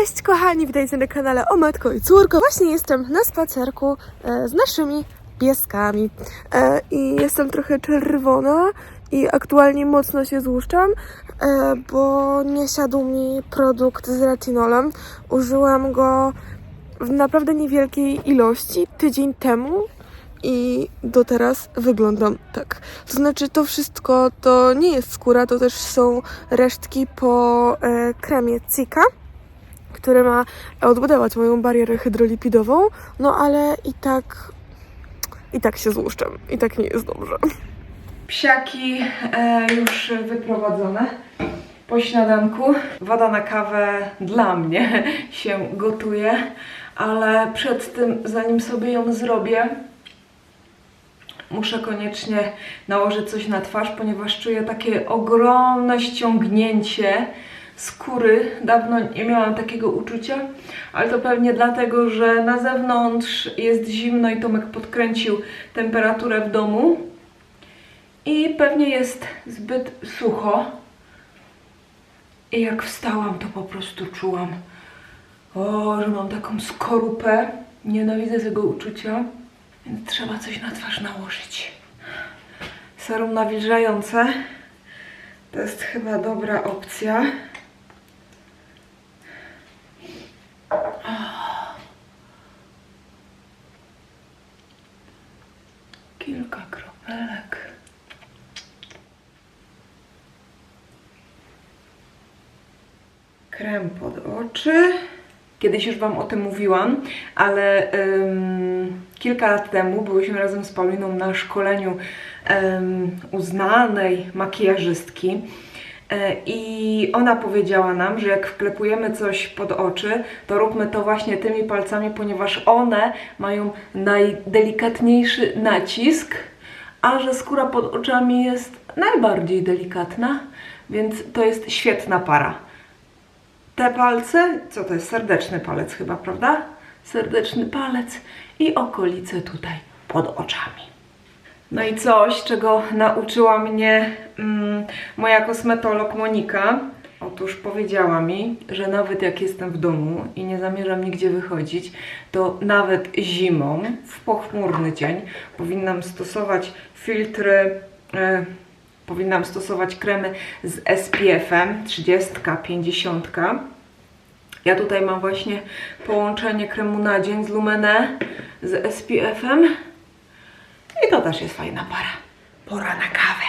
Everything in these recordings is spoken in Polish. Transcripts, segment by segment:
Cześć kochani, witajcie na kanale O Matko i Córko. Właśnie jestem na spacerku e, z naszymi pieskami e, i jestem trochę czerwona i aktualnie mocno się złuszczam, e, bo nie siadł mi produkt z retinolem. Użyłam go w naprawdę niewielkiej ilości tydzień temu i do teraz wyglądam tak. To znaczy, to wszystko to nie jest skóra, to też są resztki po e, kremie Cika, który ma odbudować moją barierę hydrolipidową, no ale i tak, i tak się złuszczam, i tak nie jest dobrze. Psiaki e, już wyprowadzone po śniadanku. Woda na kawę dla mnie się gotuje, ale przed tym, zanim sobie ją zrobię, muszę koniecznie nałożyć coś na twarz, ponieważ czuję takie ogromne ściągnięcie skóry. Dawno nie miałam takiego uczucia, ale to pewnie dlatego, że na zewnątrz jest zimno i Tomek podkręcił temperaturę w domu. I pewnie jest zbyt sucho. I jak wstałam, to po prostu czułam, o, że mam taką skorupę. Nienawidzę tego uczucia, więc trzeba coś na twarz nałożyć. Serum nawilżające to jest chyba dobra opcja. Kilka kropelek. Krem pod oczy. Kiedyś już Wam o tym mówiłam, ale ym, kilka lat temu byłyśmy razem z Pauliną na szkoleniu ym, uznanej makijażystki. E, I ona powiedziała nam, że jak wklepujemy coś pod oczy, to róbmy to właśnie tymi palcami, ponieważ one mają najdelikatniejszy nacisk, a że skóra pod oczami jest najbardziej delikatna, więc to jest świetna para. Te palce, co to jest? Serdeczny palec chyba, prawda? Serdeczny palec i okolice tutaj pod oczami. No i coś, czego nauczyła mnie mm, moja kosmetolog Monika. Otóż powiedziała mi, że nawet jak jestem w domu i nie zamierzam nigdzie wychodzić, to nawet zimą, w pochmurny dzień, powinnam stosować filtry, e, powinnam stosować kremy z SPF-em 30, 50. Ja tutaj mam właśnie połączenie kremu na dzień z Lumene z SPF-em. I to też jest fajna para. Pora na kawę.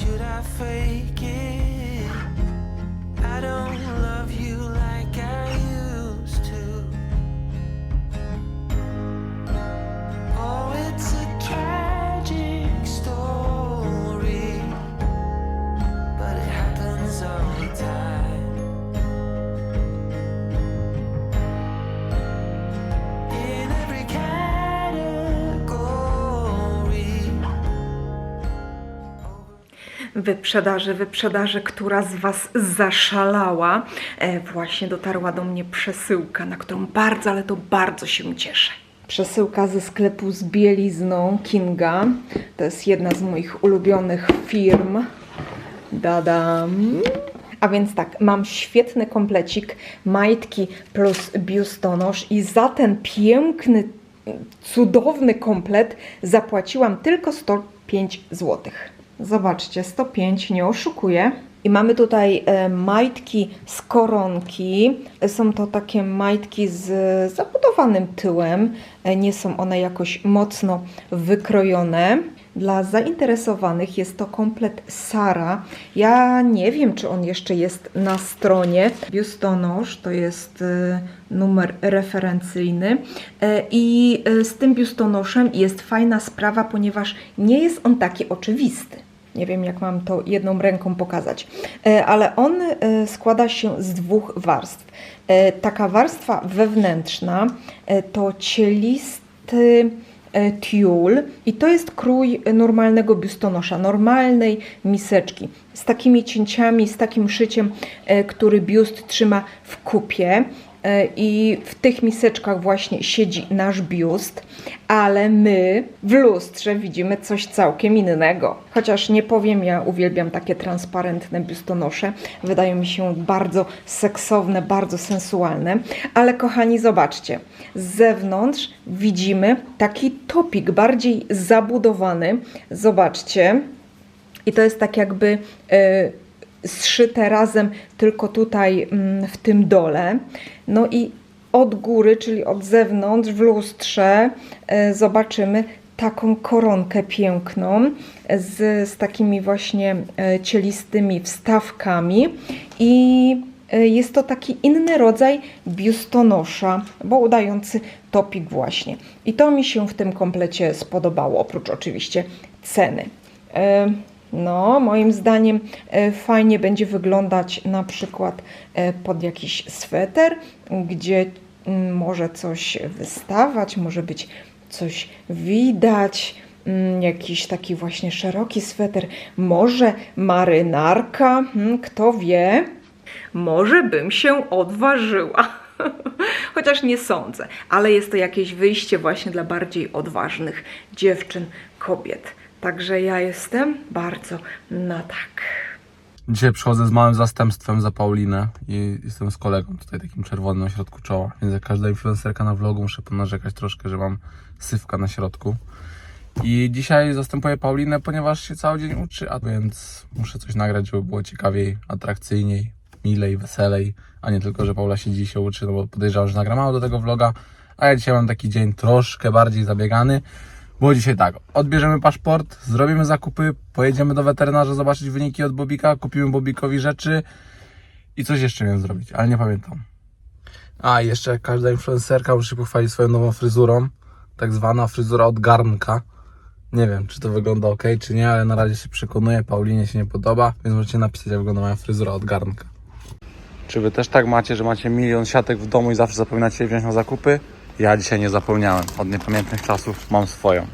Should I fake it? I don't love you like Wyprzedaży, wyprzedaży, która z Was zaszalała. E, właśnie dotarła do mnie przesyłka, na którą bardzo, ale to bardzo się cieszę. Przesyłka ze sklepu z bielizną Kinga. To jest jedna z moich ulubionych firm. Dadam. A więc tak, mam świetny komplecik majtki plus biustonosz i za ten piękny, cudowny komplet zapłaciłam tylko 105 zł. Zobaczcie, 105, nie oszukuję. I mamy tutaj e, majtki z koronki. Są to takie majtki z zabudowanym tyłem. E, Nie są one jakoś mocno wykrojone. Dla zainteresowanych jest to komplet Sara. Ja nie wiem, czy on jeszcze jest na stronie. Biustonosz to jest e, numer referencyjny. I z tym biustonoszem jest fajna sprawa, ponieważ nie jest on taki oczywisty. Nie wiem, jak mam to jedną ręką pokazać, E, ale on e, składa się z dwóch warstw. E, Taka warstwa wewnętrzna to cielisty tiul i to jest krój normalnego biustonosza, normalnej miseczki z takimi cięciami, z takim szyciem, który biust trzyma w kupie. I w tych miseczkach właśnie siedzi nasz biust, ale my w lustrze widzimy coś całkiem innego. Chociaż nie powiem, ja uwielbiam takie transparentne biustonosze. Wydają mi się bardzo seksowne, bardzo sensualne. Ale kochani, zobaczcie. Z zewnątrz widzimy taki topik, bardziej zabudowany. Zobaczcie. I to jest tak jakby e, zszyte razem, tylko tutaj mm, w tym dole. No i od góry, czyli od zewnątrz w lustrze e, zobaczymy taką koronkę piękną z, z takimi właśnie e, cielistymi wstawkami i e, jest to taki inny rodzaj biustonosza, bo udający topik właśnie. I to mi się w tym komplecie spodobało, oprócz oczywiście ceny. No, moim zdaniem e, fajnie będzie wyglądać na przykład e, pod jakiś sweter, gdzie mm, może coś wystawać, może być coś widać, mm, jakiś taki właśnie szeroki sweter, może marynarka, hmm, kto wie. Może bym się odważyła. Chociaż nie sądzę, ale jest to jakieś wyjście właśnie dla bardziej odważnych dziewczyn, kobiet. Także ja jestem bardzo na tak. Dzisiaj przychodzę z małym zastępstwem za Paulinę i jestem z kolegą tutaj takim czerwonym na środku czoła. Więc jak każda influencerka na vlogu muszę ponarzekać troszkę, że mam sywka na środku. I dzisiaj zastępuję Paulinę, ponieważ się cały dzień uczy, a więc muszę coś nagrać, żeby było ciekawiej, atrakcyjniej, milej, weselej, a nie tylko, że Paula siedzi i się uczy, no bo podejrzewam, że nagra mało do tego vloga, a ja dzisiaj mam taki dzień troszkę bardziej zabiegany, było dzisiaj tak, odbierzemy paszport, zrobimy zakupy, pojedziemy do weterynarza zobaczyć wyniki od Bobika, kupimy Bobikowi rzeczy i coś jeszcze miałem zrobić, ale nie pamiętam. A, jeszcze każda influencerka musi pochwalić swoją nową fryzurą, tak zwana fryzura od garnka. Nie wiem, czy to wygląda ok, czy nie, ale na razie się przekonuję, Paulinie się nie podoba, więc możecie napisać, jak wygląda moja fryzura od garnka. Czy wy też tak macie, że macie milion siatek w domu i zawsze zapominacie je wziąć na zakupy? Ja dzisiaj nie zapomniałem. Od niepamiętnych czasów mam swoją.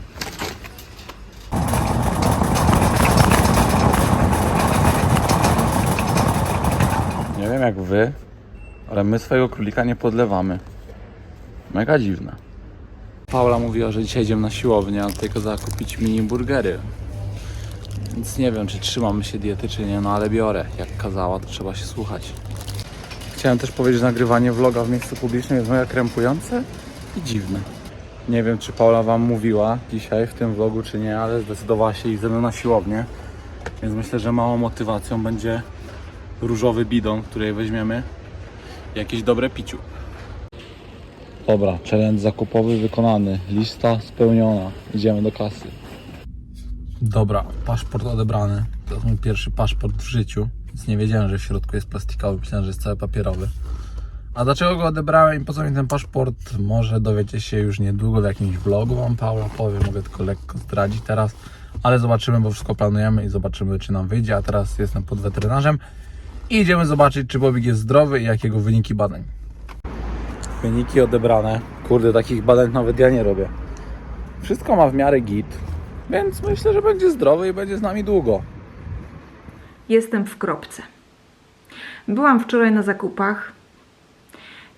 Nie wiem jak wy, ale my swojego królika nie podlewamy. Mega dziwne. Paula mówiła, że dzisiaj idziemy na siłownię, tylko zakupić mini burgery. Więc nie wiem, czy trzymamy się diety, czy nie, no ale biorę. Jak kazała, to trzeba się słuchać. Chciałem też powiedzieć, że nagrywanie vloga w miejscu publicznym jest mega krępujące i dziwne. Nie wiem, czy Paula Wam mówiła dzisiaj w tym vlogu, czy nie, ale zdecydowała się iść ze mną na siłownię. Więc myślę, że małą motywacją będzie różowy bidon, który weźmiemy jakieś dobre piciu. Dobra, challenge zakupowy wykonany. Lista spełniona. Idziemy do kasy. Dobra, paszport odebrany. To jest mój pierwszy paszport w życiu. Więc nie wiedziałem, że w środku jest plastikowy. Myślałem, że jest cały papierowy. A dlaczego go odebrałem i po co mi ten paszport? Może dowiecie się już niedługo w jakimś vlogu Wam Paula powie. Mogę tylko lekko zdradzić teraz. Ale zobaczymy, bo wszystko planujemy i zobaczymy, czy nam wyjdzie. A teraz jestem pod weterynarzem i idziemy zobaczyć, czy Bobik jest zdrowy i jakiego wyniki badań. Wyniki odebrane. Kurde, takich badań nawet ja nie robię. Wszystko ma w miarę git, więc myślę, że będzie zdrowy i będzie z nami długo. Jestem w kropce. Byłam wczoraj na zakupach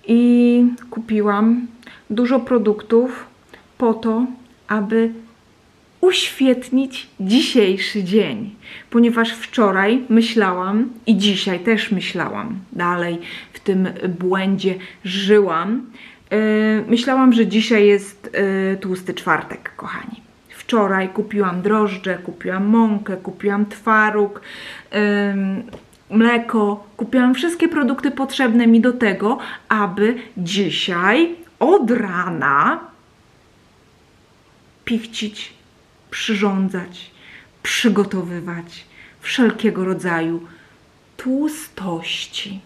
i kupiłam dużo produktów po to, aby uświetnić dzisiejszy dzień, ponieważ wczoraj myślałam i dzisiaj też myślałam, dalej w tym błędzie żyłam. Yy, myślałam, że dzisiaj jest yy, tłusty czwartek, kochani. Wczoraj kupiłam drożdże, kupiłam mąkę, kupiłam twaróg, mleko, kupiłam wszystkie produkty potrzebne mi do tego, aby dzisiaj od rana pichcić, przyrządzać, przygotowywać wszelkiego rodzaju tłustości.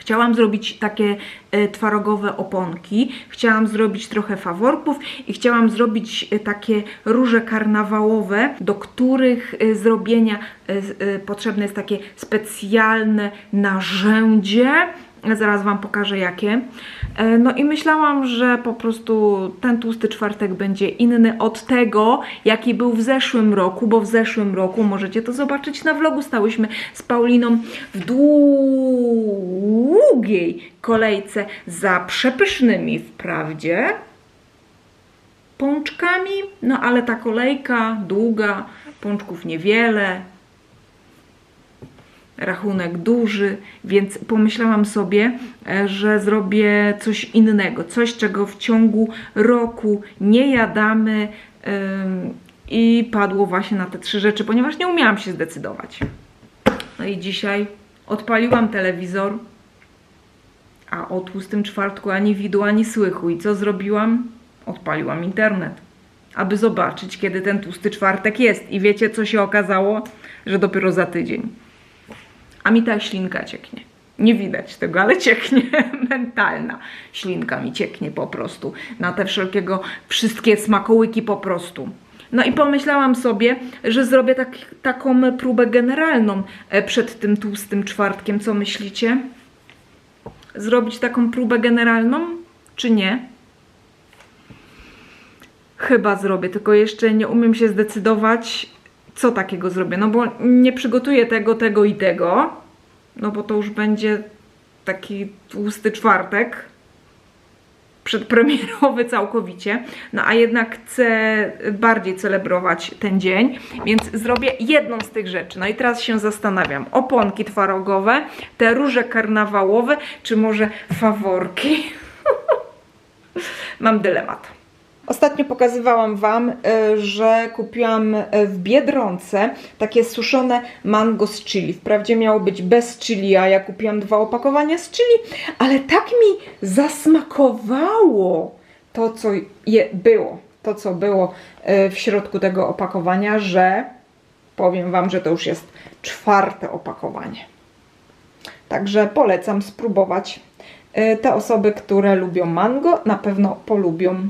Chciałam zrobić takie e, twarogowe oponki, chciałam zrobić trochę faworków i chciałam zrobić e, takie róże karnawałowe, do których e, zrobienia potrzebne jest takie specjalne narzędzie, Zaraz Wam pokażę jakie. No i myślałam, że po prostu ten tłusty czwartek będzie inny od tego, jaki był w zeszłym roku, bo w zeszłym roku możecie to zobaczyć na vlogu. Stałyśmy z Pauliną w długiej kolejce za przepysznymi wprawdzie pączkami, no ale ta kolejka długa, pączków niewiele, rachunek duży, więc pomyślałam sobie, e, że zrobię coś innego, coś czego w ciągu roku nie jadamy i padło właśnie na te trzy rzeczy, ponieważ nie umiałam się zdecydować. No i dzisiaj odpaliłam telewizor, a o tłustym czwartku ani widu, ani słychu. I co zrobiłam? Odpaliłam internet, aby zobaczyć, kiedy ten tłusty czwartek jest. I wiecie, co się okazało? Że dopiero za tydzień. A mi ta ślinka cieknie. Nie widać tego, ale cieknie. Mentalna ślinka mi cieknie po prostu. Na te wszelkiego, wszystkie smakołyki po prostu. No i pomyślałam sobie, że zrobię tak, taką próbę generalną e, przed tym tłustym czwartkiem. Co myślicie? Zrobić taką próbę generalną, czy nie? Chyba zrobię, tylko jeszcze nie umiem się zdecydować, co takiego zrobię. No bo nie przygotuję tego, tego i tego. No bo to już będzie taki tłusty czwartek. Przedpremierowy całkowicie. No a jednak chcę bardziej celebrować ten dzień, więc zrobię jedną z tych rzeczy. No i teraz się zastanawiam. Oponki twarogowe, te róże karnawałowe, czy może faworki? Mam dylemat. Ostatnio pokazywałam Wam, e, że kupiłam e, w Biedronce takie suszone mango z chili. Wprawdzie miało być bez chili, a ja kupiłam dwa opakowania z chili, ale tak mi zasmakowało to, co je było, to, co było e, w środku tego opakowania, że powiem Wam, że to już jest czwarte opakowanie. Także polecam spróbować. Te osoby, które lubią mango, na pewno polubią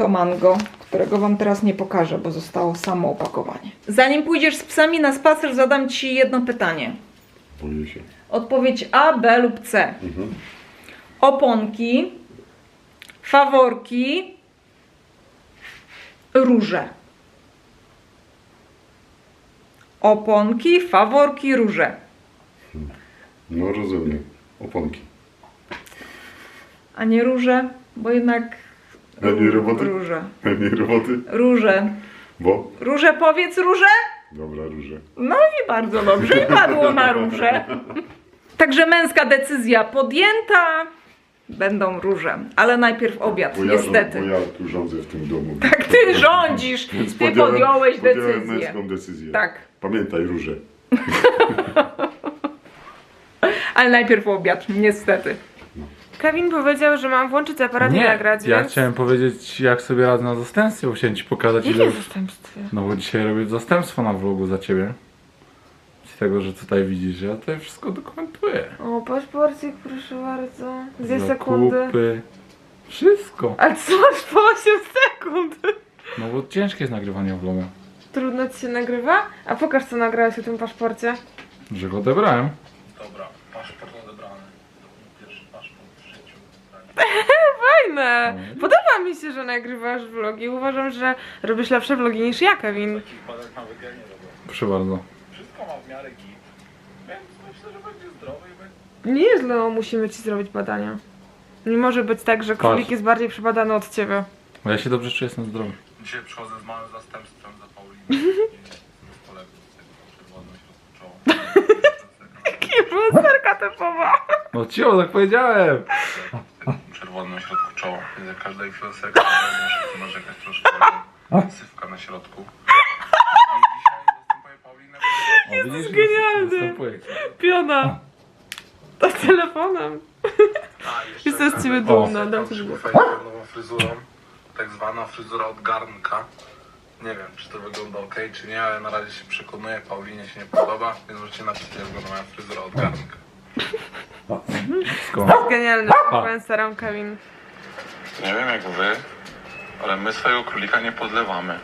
to mango, którego Wam teraz nie pokażę, bo zostało samo opakowanie. Zanim pójdziesz z psami na spacer, zadam Ci jedno pytanie. Boję się. Odpowiedź A, B lub C. Mhm. Oponki, faworki, róże. Oponki, faworki, róże. No rozumiem. Oponki. A nie róże, bo jednak A nie roboty? róże. A nie roboty? Róże. Bo? Róże powiedz róże? Dobra, róże. No i bardzo dobrze, i padło na róże. Także męska decyzja podjęta, będą róże. Ale najpierw obiad, Bo ja, niestety. bo ja tu rządzę w tym domu. Tak ty rządzisz, Więc ty podjąłeś podjąłem decyzję. męską decyzję. Tak, Pamiętaj róże. ale najpierw obiad, niestety. Kevin powiedział, że mam włączyć aparat i Nie, nagrać, ja więc... chciałem powiedzieć jak sobie radzę na zastępstwie, bo chciałem ci pokazać ile Jakie już... zastępstwie? No bo dzisiaj robię zastępstwo na vlogu za ciebie. Z tego, że tutaj widzisz, ja tutaj wszystko dokumentuję. O, paszporcik, proszę bardzo. Dwie sekundy. Wszystko. Ale co masz po 8 sekund? No bo ciężkie jest nagrywanie vloga. Trudno ci się nagrywa? A pokaż co nagrałeś o tym paszporcie. Że go odebrałem. Dobra, paszport odebrany. To był pierwszy paszport w życiu. Fajne! Podoba mi się, że nagrywasz vlogi. Uważam, że robisz lepsze vlogi niż ja, Kevin. Robię. Proszę bardzo. Wszystko ma w miarę git. Więc myślę, że będzie zdrowy i będzie... Nie jest źle, musimy ci zrobić badania. Nie może być tak, że królik Patrz. jest bardziej przebadany od ciebie. Ja się dobrze czuję, jestem zdrowy. Dzisiaj przychodzę z małym zastępstwem za Pauliną. Z kolegą z tego czerwoną środku czoła. Influencerka typowa. No cicho, tak powiedziałem! Czerwonym środku czoła. Więc jak każda influencerka muszę narzekać troszkę. ale Syfka na środku. I dzisiaj zastępuję Paulinę. O, widzisz, genialny. Piona. To telefonem. A, jeszcze Jestem z ciebie dumna, dam ci fajną nową fryzurą. Tak zwana fryzura od garnka. Nie wiem, czy to wygląda ok, czy nie, ale na razie się przekonuję. Paulinie się nie podoba, więc możecie napisać, jak wygląda moja fryzura od garnka. Skąd? Genialny influencerem, Kevin. Nie wiem jak wy, ale my swojego królika nie podlewamy.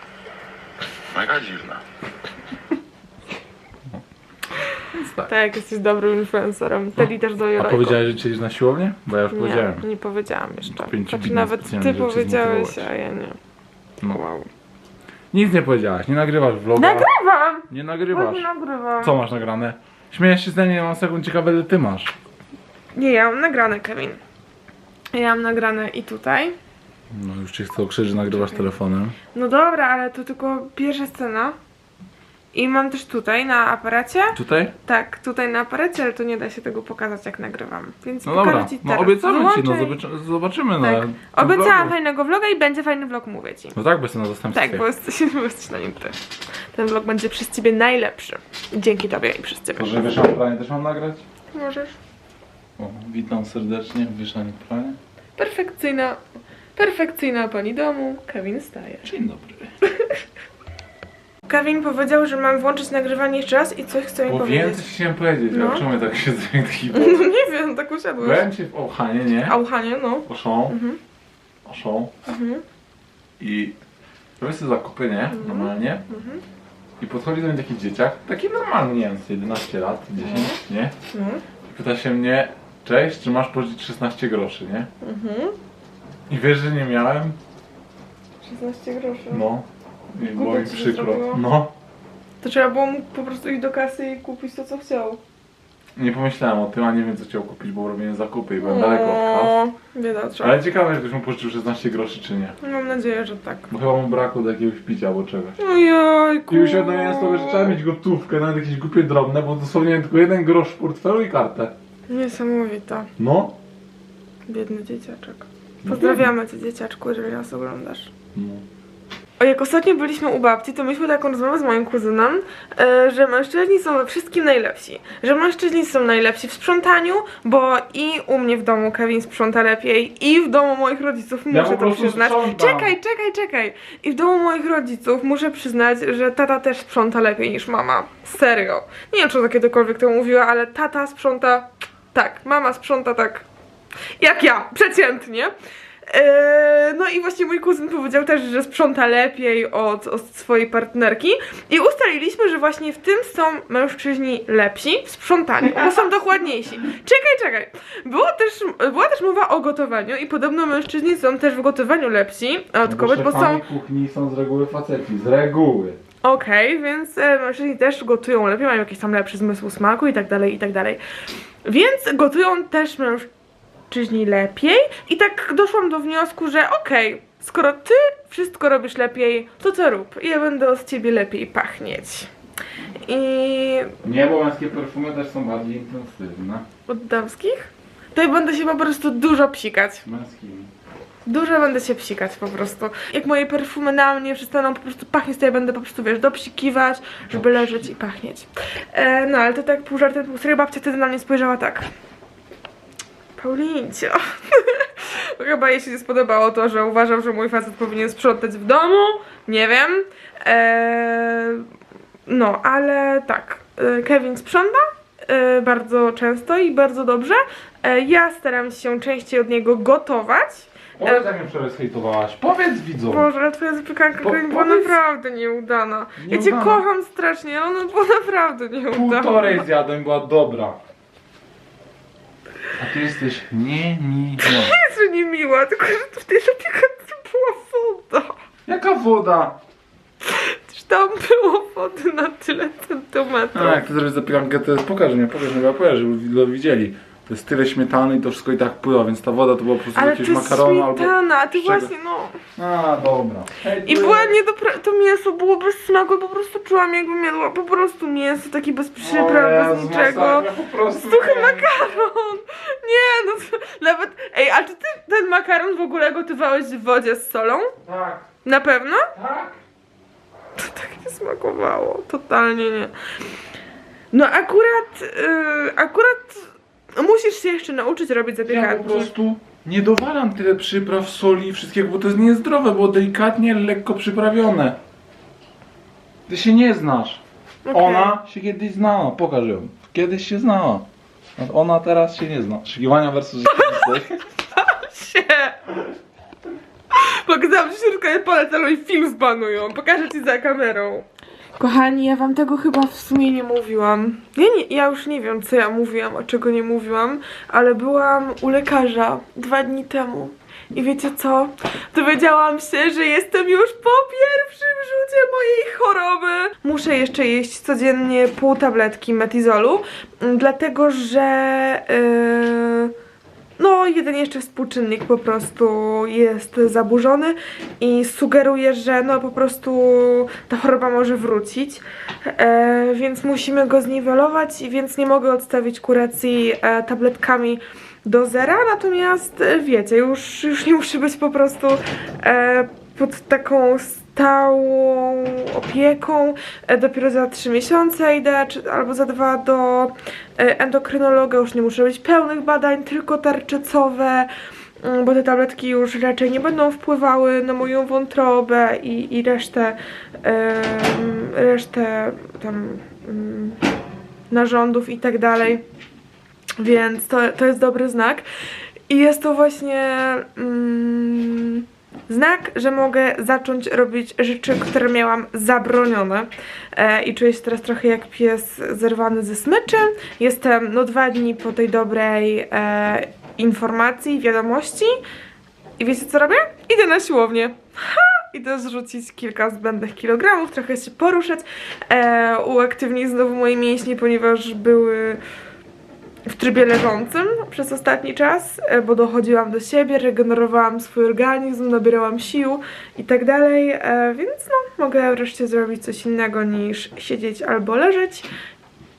Mega dziwne. tak. Tak, jesteś dobrym influencerem. Teddy też daje A powiedziałeś, że cię idziesz na siłownię? Bo ja już powiedziałem. Nie, nie powiedziałam jeszcze. Znaczy nawet specjalnie, ty żeby cię powiedziałeś, zmotywować. a ja nie. No. Wow. Nic nie powiedziałaś, nie nagrywasz vloga. Nagrywam! Nie nagrywasz. nie nagrywam. Co masz nagrane? Śmiejesz się ze mnie, nie mam sekund ciekawe, ile ty masz. Nie, ja mam nagrane, Kevin. Ja mam nagrane i tutaj. No już ci chcę okrzyczeć, że nagrywasz telefonem. No dobra, ale to tylko pierwsza scena. I mam też tutaj na aparacie. Tutaj? Tak, tutaj na aparacie, ale to nie da się tego pokazać jak nagrywam. Więc No pokażę dobra, ci no teraz. obiecamy ci, no zobaczy, zobaczymy Tak. na Obiecałam vlogu. fajnego vloga i będzie fajny vlog, mówię ci. No tak, bo jestem na zastępstwie. Tak, bo jesteś, bo jesteś na nim ty. Ten vlog będzie przez ciebie najlepszy. Dzięki tobie i przez ciebie. To, że wiesz też mam nagrać? Możesz. O, witam serdecznie w Wieszanie planie. Perfekcyjna, perfekcyjna pani domu, Kevin staje. Dzień dobry. Kevin powiedział, że mam włączyć nagrywanie jeszcze raz i coś chce mi Bo powiedzieć. więcej chciałem powiedzieć, No. a czemu ja tak taki No nie wiem, tak usiadłeś. Byłem ci w Ochanie, nie? Auchanie, no. Oszą. Mhm. Oszą. Mhm. I robię sobie zakupy, nie? Normalnie. Mhm. I podchodzi do mnie taki dzieciak, taki normalny, nie wiem, z 11 lat, 10, nie? No. I pyta się mnie, cześć, czy masz pożyczyć 16 groszy, nie? Mhm. I wiesz, że nie miałem? 16 groszy. No. I było mi ci się przykro. zrobiło? No. To trzeba było mu po prostu iść do kasy i kupić to, co chciał. Nie pomyślałem o tym, a nie wiem co chciał kupić, bo robiłem zakupy i byłem daleko od kas. O, Biedaczek. Ale ciekawe, czy ktoś mu pożyczył 16 groszy, czy nie. Mam nadzieję, że tak. Bo chyba mu brakło do jakiegoś picia albo czegoś. Ojojku. I uświadomiłem sobie, że trzeba mieć gotówkę, nawet jakieś głupie drobne, bo dosłownie tylko jeden grosz w portfelu i kartę. Niesamowita. No. Biedny dzieciaczek. Pozdrawiamy cię dzieciaczku, jeżeli nas oglądasz. no. O, jak ostatnio byliśmy u babci, to mieliśmy taką rozmowę z moim kuzynem, e, że mężczyźni są we wszystkim najlepsi. Że mężczyźni są najlepsi w sprzątaniu, bo i u mnie w domu Kevin sprząta lepiej, i w domu moich rodziców muszę to przyznać. sprzątam. Czekaj, czekaj, czekaj. I w domu moich rodziców muszę przyznać, że tata też sprząta lepiej niż mama. Serio. Nie wiem, czy ona kiedykolwiek to mówiła, ale tata sprząta tak, mama sprząta tak jak ja, przeciętnie. Eee, No i właśnie mój kuzyn powiedział też, że sprząta lepiej od, od swojej partnerki i ustaliliśmy, że właśnie w tym są mężczyźni lepsi w sprzątaniu, bo są dokładniejsi. Czekaj, czekaj. Było też, była też mowa o gotowaniu i podobno mężczyźni są też w gotowaniu lepsi od kobiet, bo są... kuchni są z reguły faceci, z reguły. Okej, więc e, mężczyźni też gotują lepiej, mają jakiś tam lepszy zmysł smaku i tak dalej, i tak dalej. Więc gotują też mężczyźni lepiej i tak doszłam do wniosku, że okej, skoro ty wszystko robisz lepiej, to co rób? Ja będę od ciebie lepiej pachnieć. I Nie, bo męskie perfumy też są bardziej intensywne. od damskich? To ja będę się po prostu dużo psikać. Męskimi. Dużo będę się psikać po prostu. Jak moje perfumy na mnie przestaną po prostu pachnieć, to ja będę po prostu, wiesz, dopsikiwać, żeby leżeć i pachnieć. E, no, ale to tak pół żartem, pół serio, babcia wtedy na mnie spojrzała tak. Paulincio. Chyba jej się nie spodobało to, że uważam, że mój facet powinien sprzątać w domu. Nie wiem. E, no, ale tak. E, Kevin sprząta e, bardzo często i bardzo dobrze. E, ja staram się częściej od niego gotować. Powiedz, jak mnie wczoraj zhejtowałaś. Powiedz widzom. Boże, ale twoja zapiekanka Po- była powiedz- naprawdę nieudana. Ja cię Nieudana. kocham strasznie, ale ona była naprawdę nieudana. Półtorej zjadłem, była dobra. A ty jesteś niemiła. Jezu, nie miła, tylko że w tej zapiekance była woda. Jaka woda? Przecież tam było wody na tyle centymetrów. A, jak ty zrobisz zapiekankę, to jest, pokaż mi, pokaż mi, ja powiem, żeby widzieli. To jest tyle śmietany i to wszystko i tak pływa, więc ta woda to była po prostu Ale jakieś to jest makaronu albo... śmietana, a ty czego? właśnie, no... A, dobra. I była niedopra... to mięso było bez smaku, po prostu czułam jakbym jadła po prostu mięso, taki bez przypraw, bez niczego. Suchy makaron! Nie, no to, nawet... Ej, a czy ty ten makaron w ogóle gotowałeś w wodzie z solą? Tak, Na pewno? tak. To tak nie smakowało, totalnie nie. No akurat, yy, akurat musisz się jeszcze nauczyć robić Ja po zapiekanki. prostu nie dowalam tyle przypraw, soli i wszystkiego, bo to jest niezdrowe, było delikatnie, lekko przyprawione. Ty się nie znasz. Okej. Ona się kiedyś znała, pokaż ją. Kiedyś się znała. Ona teraz się nie zna. Szykiwania versus rzeczywistość. się! Pokazałam ci środkę polecę i film zbanują. Pokażę ci za kamerą. Kochani, ja wam tego chyba w sumie nie mówiłam. Ja, nie, ja już nie wiem, co ja mówiłam, a czego nie mówiłam, ale byłam u lekarza dwa dni temu. I wiecie co? Dowiedziałam się, że jestem już po pierwszym rzucie mojej choroby. Muszę jeszcze jeść codziennie pół tabletki metizolu, dlatego że... Yy... Jeden jeszcze współczynnik po prostu jest zaburzony i sugeruje, że no po prostu ta choroba może wrócić, e, więc musimy go zniwelować, więc nie mogę odstawić kuracji e, tabletkami do zera, natomiast e, wiecie, już, już nie muszę być po prostu e, pod taką stałą opieką. E, Dopiero za 3 miesiące idę, czy, albo za dwa do e, endokrynologa. Już nie muszę robić pełnych badań, tylko tarczycowe, mm, bo te tabletki już raczej nie będą wpływały na moją wątrobę i, i resztę, em, resztę tam mm, narządów i tak dalej. Więc to, to jest dobry znak. I jest to właśnie mm, znak, że mogę zacząć robić rzeczy, które miałam zabronione. E, I czuję się teraz trochę jak pies zerwany ze smyczy. Jestem no dwa dni po tej dobrej e, informacji, wiadomości. I wiecie co robię? Idę na siłownię. Ha! Idę zrzucić kilka zbędnych kilogramów, trochę się poruszać, e, uaktywnić znowu moje mięśnie, ponieważ były w trybie leżącym przez ostatni czas, e, bo dochodziłam do siebie, regenerowałam swój organizm, nabierałam sił i tak dalej, e, więc no, mogę wreszcie zrobić coś innego niż siedzieć albo leżeć.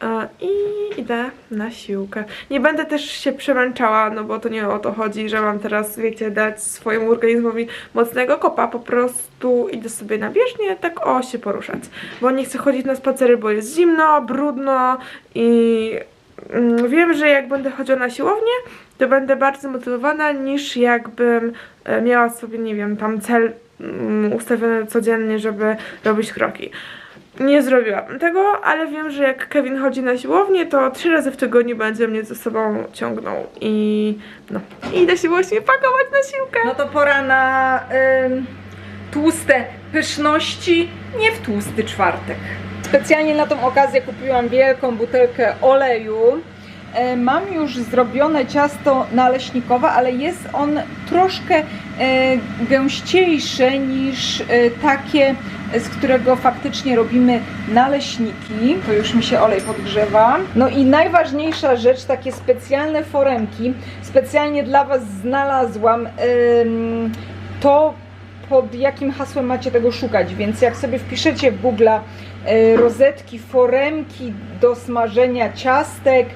E, I idę na siłkę. Nie będę też się przemęczała, no bo to nie o to chodzi, że mam teraz, wiecie, dać swojemu organizmowi mocnego kopa. Po prostu idę sobie na bieżnię, tak o się poruszać. Bo nie chcę chodzić na spacery, bo jest zimno, brudno i wiem, że jak będę chodziła na siłownię, to będę bardzo zmotywowana niż jakbym e, miała sobie, nie wiem, tam cel mm, ustawiony codziennie, żeby robić kroki. Nie zrobiłabym tego, ale wiem, że jak Kevin chodzi na siłownię, to trzy razy w tygodniu będzie mnie ze sobą ciągnął i no, i idę się właśnie pakować na siłkę. No to pora na tłuste pyszności, nie w tłusty czwartek. Specjalnie na tą okazję kupiłam wielką butelkę oleju. E, Mam już zrobione ciasto naleśnikowe, ale jest on troszkę e, gęściejszy niż e, takie, z którego faktycznie robimy naleśniki. To już mi się olej podgrzewa. No i najważniejsza rzecz, takie specjalne foremki. Specjalnie dla Was znalazłam to pod jakim hasłem macie tego szukać, więc jak sobie wpiszecie w Google rozetki, foremki do smażenia ciastek,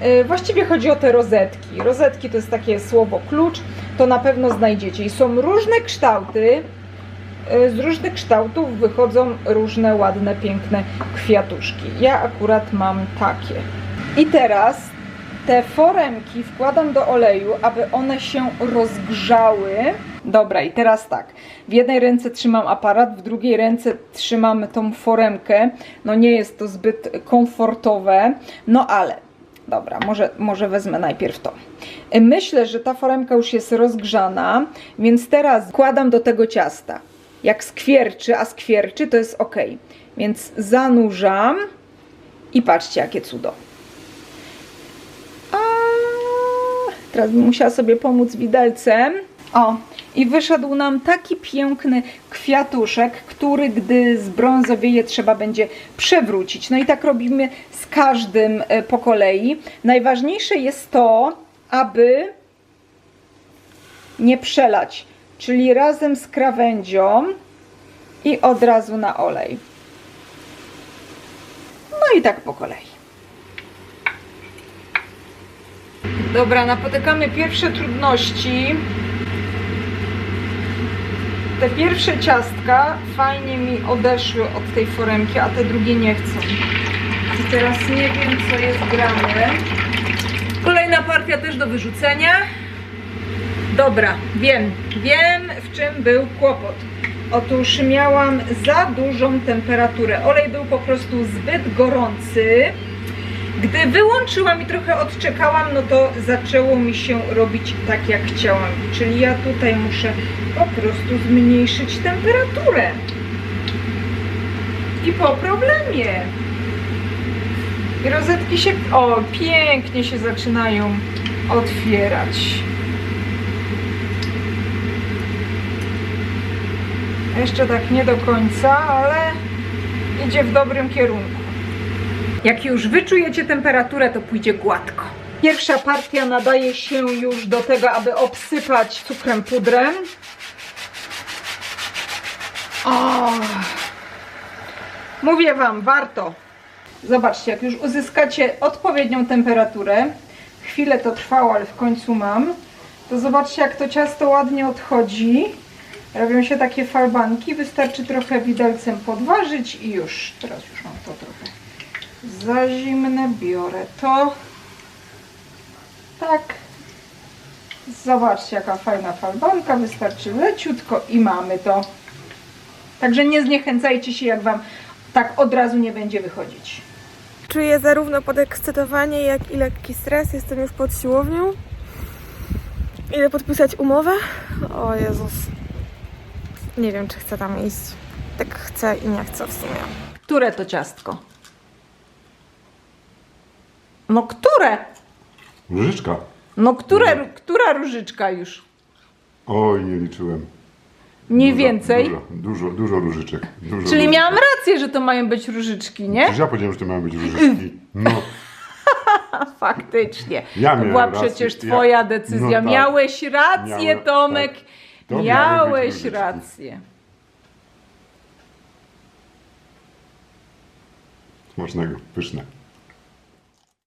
e, właściwie chodzi o te rozetki. Rozetki to jest takie słowo klucz, to na pewno znajdziecie. I są różne kształty, e, z różnych kształtów wychodzą różne ładne, piękne kwiatuszki. Ja akurat mam takie. I teraz te foremki wkładam do oleju, aby one się rozgrzały. Dobra, i teraz tak. W jednej ręce trzymam aparat, w drugiej ręce trzymam tą foremkę. No nie jest to zbyt komfortowe, no ale dobra, może, może wezmę najpierw to. Myślę, że ta foremka już jest rozgrzana, więc teraz wkładam do tego ciasta. Jak skwierczy, a skwierczy to jest ok. Więc zanurzam i patrzcie, jakie cudo. A, teraz bym musiała sobie pomóc widelcem. O, i wyszedł nam taki piękny kwiatuszek, który gdy zbrązowieje trzeba będzie przewrócić. No i tak robimy z każdym e, po kolei. Najważniejsze jest to, aby nie przelać, czyli razem z krawędzią i od razu na olej. No i tak po kolei. Dobra, napotykamy pierwsze trudności. Te pierwsze ciastka fajnie mi odeszły od tej foremki, a te drugie nie chcą. I teraz nie wiem, co jest grane. Kolejna partia też do wyrzucenia. Dobra, wiem, wiem w czym był kłopot. Otóż miałam za dużą temperaturę. Olej był po prostu zbyt gorący. Gdy wyłączyłam i trochę odczekałam, no to zaczęło mi się robić tak jak chciałam. Czyli ja tutaj muszę po prostu zmniejszyć temperaturę. i po problemie. I rozetki się, o, pięknie się zaczynają otwierać. Jeszcze tak nie do końca, ale idzie w dobrym kierunku. Jak już wyczujecie temperaturę, to pójdzie gładko. Pierwsza partia nadaje się już do tego, aby obsypać cukrem pudrem. O! Mówię Wam, warto. Zobaczcie, jak już uzyskacie odpowiednią temperaturę, chwilę to trwało, ale w końcu mam, to zobaczcie, jak to ciasto ładnie odchodzi. Robią się takie falbanki, wystarczy trochę widelcem podważyć i już. Teraz już mam to trochę za zimne, biorę to. Tak. Zobaczcie, jaka fajna falbanka, wystarczy leciutko i mamy to. Także nie zniechęcajcie się, jak Wam tak od razu nie będzie wychodzić. Czuję zarówno podekscytowanie, jak i lekki stres. Jestem już pod siłownią. Idę podpisać umowę. O Jezus. Nie wiem, czy chcę tam iść. Tak chcę i nie chcę w sumie. Które to ciastko? No które? Różyczka. No które, która różyczka już? Oj, nie liczyłem. Mniej Dużo, więcej? Dużo, dużo, dużo różyczek. Dużo Czyli różyczek. miałam rację, że to mają być różyczki, nie? Przecież ja powiedziałem, że to mają być różyczki. No, Faktycznie. Ja to była rację, przecież ja- twoja decyzja. no tak. Miałeś rację, Miałem- Tomek. tak. To Miałeś rację. smacznego, pyszne.